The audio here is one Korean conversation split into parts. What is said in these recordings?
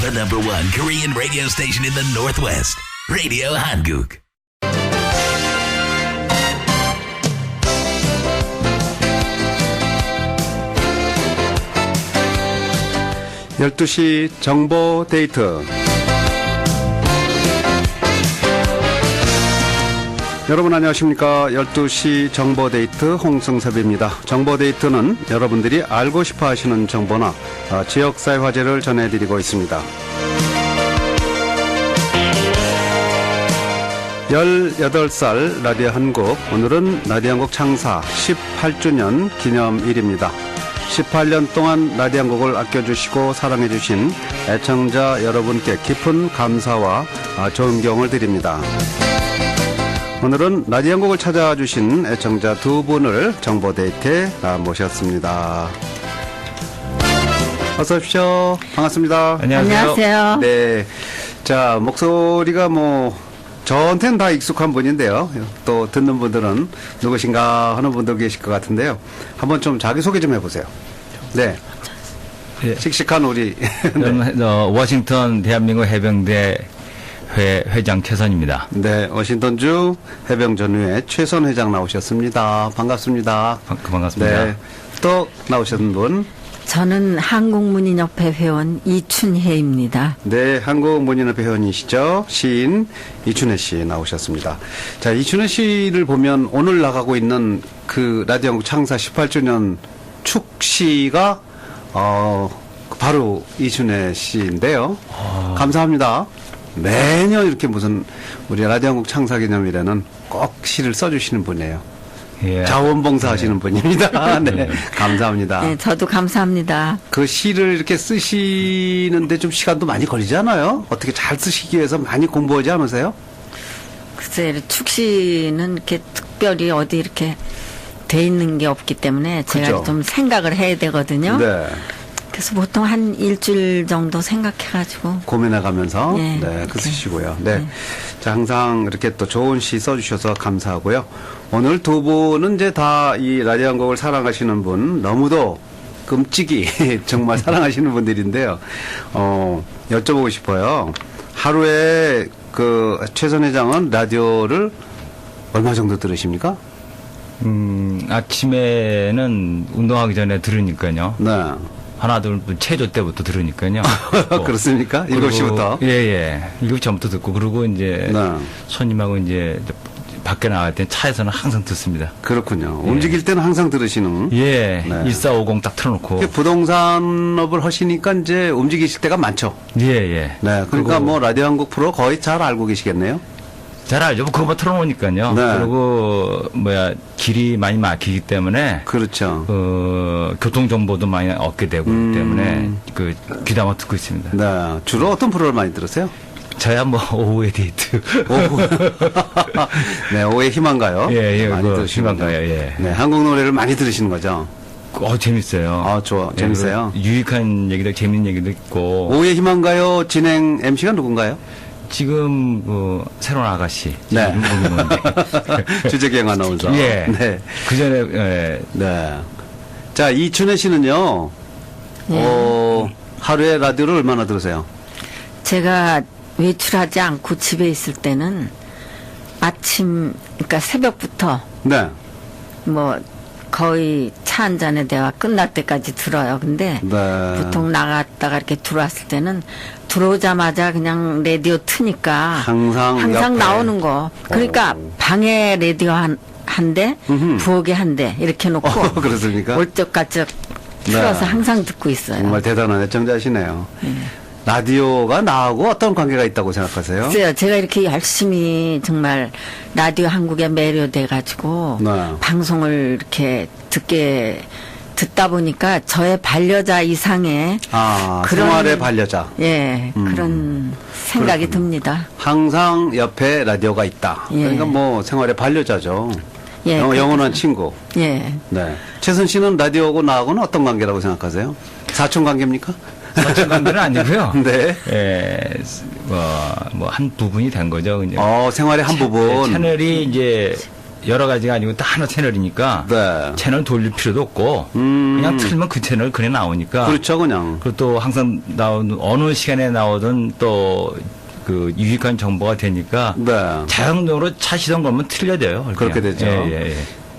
The number one Korean radio station in the Northwest. Radio Hanguk. 열두 시 정보 데이트. 여러분 안녕하십니까. 12시 정보데이트 홍승섭입니다. 정보데이트는 여러분들이 알고 싶어 하시는 정보나 어, 지역사회 화제를 전해드리고 있습니다. 18살 라디오 한국, 오늘은 라디오 한국 창사 18주년 기념일입니다. 18년 동안 라디오 한국을 아껴주시고 사랑해주신 애청자 여러분께 깊은 감사와 아, 존경을 드립니다. 오늘은 라디오 한국을 찾아와 주신 애청자 두 분을 정보데이트에 아, 모셨습니다. 어서 오십시오. 반갑습니다. 안녕하세요. 네. 자, 목소리가 뭐, 저한테는 다 익숙한 분인데요. 또 듣는 분들은 누구신가 하는 분도 계실 것 같은데요. 한번 좀 자기소개 좀 해보세요. 네. 예. 씩씩한 우리. 네. 워싱턴 대한민국 해병대 회, 회장 최선입니다. 네. 워싱턴주 해병 전후회 최선 회장 나오셨습니다. 반갑습니다. 반- 반갑습니다. 네. 또 나오셨는 분. 저는 한국문인협회 회원 이춘혜입니다. 네, 한국문인협회 회원이시죠. 시인 이춘혜 씨 나오셨습니다. 자, 이춘혜 씨를 보면 오늘 나가고 있는 그 라디오 한국 창사 18주년 축시가 어 바로 이춘혜 씨인데요. 감사합니다. 매년 이렇게 무슨 우리 라디오 한국 창사 기념일에는 꼭 시를 써주시는 분이에요. 예. 자원봉사 하시는 분입니다. 네, 네. 감사합니다. 네, 저도 감사합니다. 그 시를 이렇게 쓰시는데 좀 시간도 많이 걸리잖아요. 어떻게 잘 쓰시기 위해서 많이 공부하지 않으세요? 글쎄, 축시는 이렇게 특별히 어디 이렇게 돼 있는 게 없기 때문에 제가 그죠. 좀 생각을 해야 되거든요. 네. 그래서 보통 한 일주일 정도 생각해가지고 고민해가면서 네, 네, 이렇게. 그 쓰시고요. 네. 네. 자, 항상 이렇게 또 좋은 시 써주셔서 감사하고요. 오늘 두 분은 이제 다 이 라디오 한곡을 사랑하시는 분, 너무도 끔찍이 정말 사랑하시는 분들인데요. 어, 여쭤보고 싶어요. 하루에 그 최선 회장은 라디오를 얼마 정도 들으십니까? 음, 아침에는 운동하기 전에 들으니까요. 네. 하나, 둘, 체조 때부터 들으니까요. 또 그렇습니까? 그리고- 7시부터? 예, 예. 7시 전부터 듣고, 그리고 이제 네. 손님하고 이제 밖에 나갈 때 차에서는 항상 듣습니다. 그렇군요. 움직일 때는 항상 들으시는. 예. 네. 1450 딱 틀어놓고. 부동산업을 하시니까 이제 움직이실 때가 많죠. 예, 예. 네. 그러니까 뭐 라디오 한국 프로 거의 잘 알고 계시겠네요. 잘 알죠. 뭐 그거만 틀어놓으니까요. 네. 그리고 뭐야 길이 많이 막히기 때문에 그렇죠. 그 교통 정보도 많이 얻게 되고 음. 때문에 그 귀담아 듣고 있습니다. 네. 주로 어떤 프로를 많이 들으세요? 저야 뭐 오후에 데이트. 오후. 네, 오후에 희망가요? 예, 예, 많이 그거 들으시는군요. 희망가요, 예. 네, 한국 노래를 많이 들으시는 거죠. 어 재밌어요. 아, 좋아. 예, 재밌어요? 그 유익한 얘기도 재밌는 얘기도 있고 오후에 희망가요 진행 MC가 누군가요? 지금 그 새로운 아가씨 네. 주재경 아나운서. 예. 네. 그 전에 예. 네. 자, 이춘혜 씨는요, 예. 어, 하루에 라디오를 얼마나 들으세요? 제가 외출하지 않고 집에 있을 때는 아침, 그러니까 새벽부터 네. 뭐 거의 차 한 잔의 대화 끝날 때까지 들어요. 근데 네. 보통 나갔다가 이렇게 들어왔을 때는 들어오자마자 그냥 라디오 트니까 항상 항상. 나오는 거. 그러니까 오. 방에 라디오 한, 한 대, 음흠. 부엌에 한 대 이렇게 놓고 어, 그렇습니까? 올적가적 틀어서 네. 항상 듣고 있어요. 정말 대단한 애청자시네요. 네. 라디오가 나하고 어떤 관계가 있다고 생각하세요? 글쎄요, 제가 이렇게 열심히 정말 라디오 한국에 매료돼 가지고 네. 방송을 이렇게 듣게 듣다 보니까 저의 반려자 이상의 아, 그런- 생활의 반려자. 예 음. 그런 생각이 듭니다. 항상 옆에 라디오가 있다. 예. 그러니까 뭐 생활의 반려자죠. 예, 영. 영원한 친구. 예. 네. 최선 씨는 라디오하고 나하고는 어떤 관계라고 생각하세요? 사촌 관계입니까? 관계는 아니고요. 네. 예, 뭐, 뭐, 한 부분이 된 거죠. 그냥. 어, 생활의 한 부분. 채널이 이제 여러 가지가 아니고 딱 하나 채널이니까 네. 채널 돌릴 필요도 없고 음. 그냥 틀면 그 채널 그냥 나오니까 그렇죠, 그냥. 그리고 또 항상 나오는 어느 시간에 나오든 또 그 유익한 정보가 되니까 네. 자동적으로 차시던 거면 틀려져요. 그렇게 되죠. 예, 예, 예.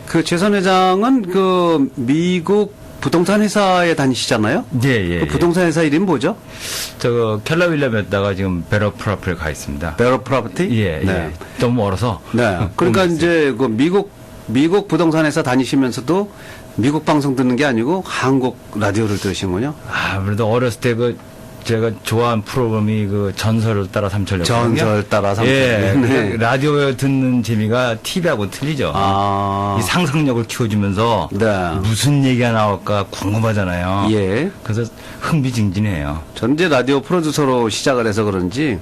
그 최선 회장은 그 미국 부동산 회사에 다니시잖아요. 예, 예, 그 예. 부동산 회사 이름 뭐죠? 저 켈러 윌리엄에다가 지금 베러 프라프에 가 있습니다. 베러 프로퍼티? 예, 네. 예. 너무 멀어서. 네. 그러니까. 이제 그 미국 미국 부동산 회사 다니시면서도 미국 방송 듣는 게 아니고 한국 라디오를 들으시는군요. 아, 아무래도 어렸을 때 그 제가 좋아하는 프로그램이 그 전설을 따라 삼천이었거든요. 전설 따라 삼천. 예. 네. 그 라디오에 듣는 재미가 TV하고 틀리죠. 아. 이 상상력을 키워주면서 네. 무슨 얘기가 나올까 궁금하잖아요. 예. 그래서 흥미진진해요. 전 이제 라디오 프로듀서로 시작을 해서 그런지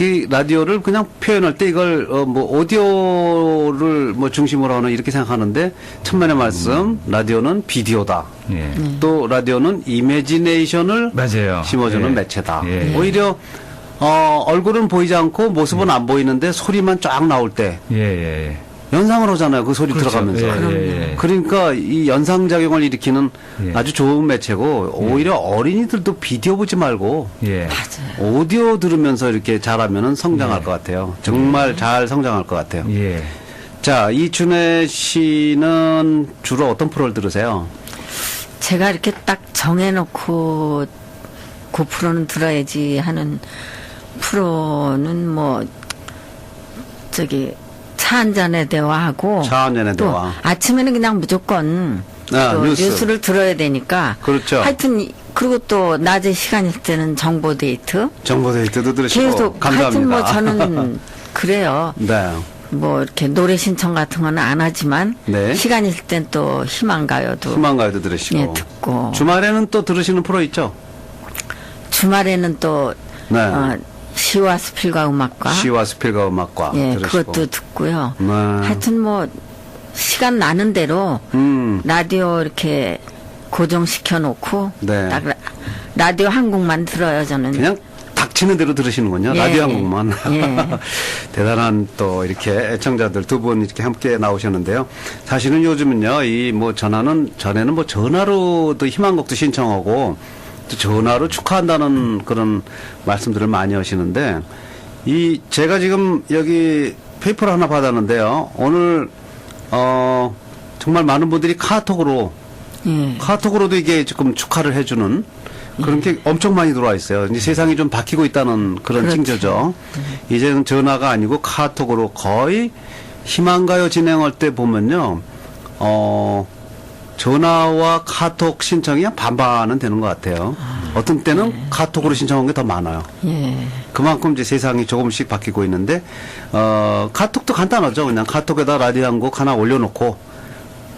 이 라디오를 그냥 표현할 때 이걸 어 뭐 오디오를 뭐 중심으로 하는 이렇게 생각하는데 천만의 말씀 라디오는 비디오다. 예. 또 라디오는 이미지네이션을 맞아요. 심어주는 예. 매체다. 예. 오히려 어 얼굴은 보이지 않고 모습은 안 보이는데 소리만 쫙 나올 때 예, 예, 예. 연상을 하잖아요. 그 소리 그렇죠. 들어가면서. 예, 예, 예. 그러니까 이 연상 작용을 일으키는 예. 아주 좋은 매체고 오히려 어린이들도 비디오 보지 말고 예. 오디오 들으면서 이렇게 잘하면은 성장할 것 같아요. 정말 잘 성장할 것 같아요. 예. 자, 이춘혜 씨는 주로 어떤 프로를 들으세요? 제가 이렇게 딱 정해놓고 그 프로는 들어야지 하는 프로는 뭐 저기 차 한잔의 대화하고 차 한잔의 또 대화. 아침에는 그냥 무조건 아, 또 뉴스. 뉴스. 를 들어야 되니까 그렇죠. 하여튼 이- 그리고 또 낮에 시간일 때는 정보 데이트 정보 데이트도 들으시고 계속 감사합니다. 하여튼 뭐 저는 그래요. 네. 뭐 이렇게 노래 신청 같은 거는 안 하지만 네. 시간 있을 땐 또 희망가요도 희망가요도 들으시고. 예, 듣고. 주말에는 또 들으시는 프로 있죠? 주말에는 또 네. 어, 시와 수필과 음악과 시와 스필과 음악과 예, 들으시고. 그것도 듣고요. 네. 하여튼 뭐 시간 나는 대로 음. 라디오 이렇게 고정시켜 놓고 네. 딱 라- 라디오 한국만 들어요 저는. 그냥 닥치는 대로 들으시는군요. 예, 라디오 예. 한국만. 예. 대단한 또 이렇게 애청자들 두 분 이렇게 함께 나오셨는데요. 사실은 요즘은요, 이 뭐 전화는, 전에는 뭐 전화로도 희망곡도 신청하고 또 전화로 축하한다는 그런 말씀들을 많이 하시는데 이 제가 지금 여기 페이퍼를 하나 받았는데요. 오늘 어 정말 많은 분들이 카톡으로 예. 카톡으로도 이게 조금 축하를 해주는 그런 게 엄청 많이 들어와 있어요. 이제 세상이 좀 바뀌고 있다는 그런 그렇죠. 징조죠. 이제는 전화가 아니고 카톡으로 거의 희망가요 진행할 때 보면요, 어, 전화와 카톡 신청이 한 반반은 되는 것 같아요. 어떤 때는 카톡으로 신청한 게 더 많아요. 예. 그만큼 이제 세상이 조금씩 바뀌고 있는데, 어, 카톡도 간단하죠. 그냥 카톡에다 라디오 한 곡 하나 올려놓고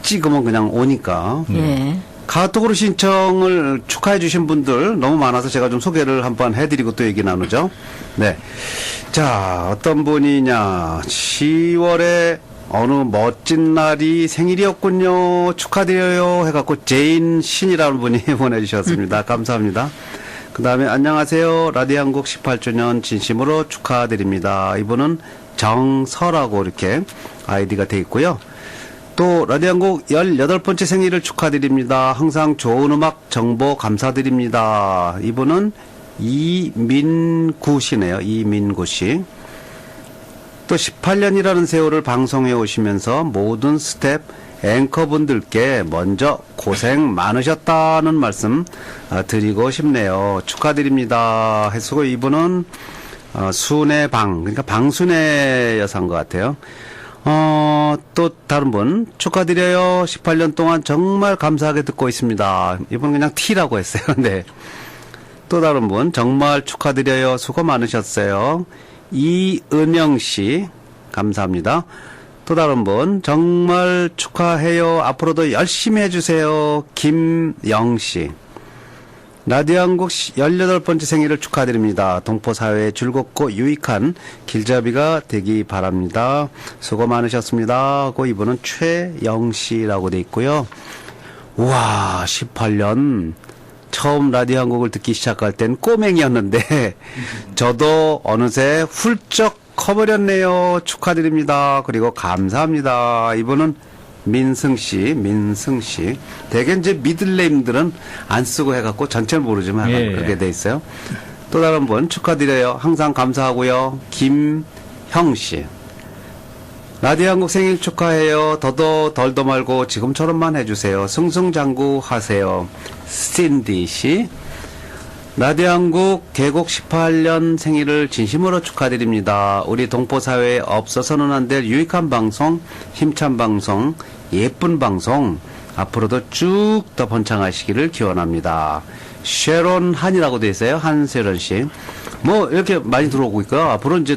찍으면 그냥 오니까. 예. 카톡으로 신청을 축하해 주신 분들 너무 많아서 제가 좀 소개를 한번 해드리고 또 얘기 나누죠. 네. 자, 어떤 분이냐. 10월에 어느 멋진 날이 생일이었군요. 축하드려요. 해갖고 제인 신이라는 분이 보내주셨습니다. 감사합니다. 그 다음에 안녕하세요. 라디오 한국 18주년 진심으로 축하드립니다. 이분은 정서라고 이렇게 아이디가 돼 있고요. 또 라디오 한곡 18번째 생일을 축하드립니다. 항상 좋은 음악 정보 감사드립니다. 이분은 이민구 씨네요. 이민구 씨. 또 18년이라는 세월을 방송해 오시면서 모든 스텝 앵커분들께 먼저 고생 많으셨다는 말씀 아, 드리고 싶네요. 축하드립니다. 해수고 이분은 어, 순의 방, 그러니까 방순의 여사인 것 같아요. 어, 또 다른 분 축하드려요. 18년 동안 정말 감사하게 듣고 있습니다. 이분 그냥 T라고 했어요. 네. 또 다른 분 정말 축하드려요. 수고 많으셨어요. 이은영 씨 감사합니다. 또 다른 분 정말 축하해요. 앞으로도 열심히 해주세요. 김영 씨. 라디오 한국 18번째 생일을 축하드립니다. 동포 사회에 즐겁고 유익한 길잡이가 되기 바랍니다. 수고 많으셨습니다. 하고 이분은 최영 씨라고 돼 있고요. 우와, 18년. 처음 라디오 한국을 듣기 시작할 땐 꼬맹이였는데, 저도 어느새 훌쩍 커버렸네요. 축하드립니다. 그리고 감사합니다. 이분은 민승 씨, 민승 씨. 대개 이제 미들네임들은 안 쓰고 해갖고 전체를 모르지만 예, 예. 그렇게 돼 있어요. 또 다른 분 축하드려요. 항상 감사하고요. 김형 씨. 라디오 한국 생일 축하해요. 더도 덜도 말고 지금처럼만 해주세요. 승승장구 하세요. 신디 씨. 라디오 한국 개국 18년 생일을 진심으로 축하드립니다. 우리 동포사회에 없어서는 안 될 유익한 방송, 힘찬 방송, 예쁜 방송, 앞으로도 쭉 더 번창하시기를 기원합니다. 쉐론 한이라고 돼 있어요. 한세런 씨. 뭐, 이렇게 많이 들어오고 있고요. 앞으로 이제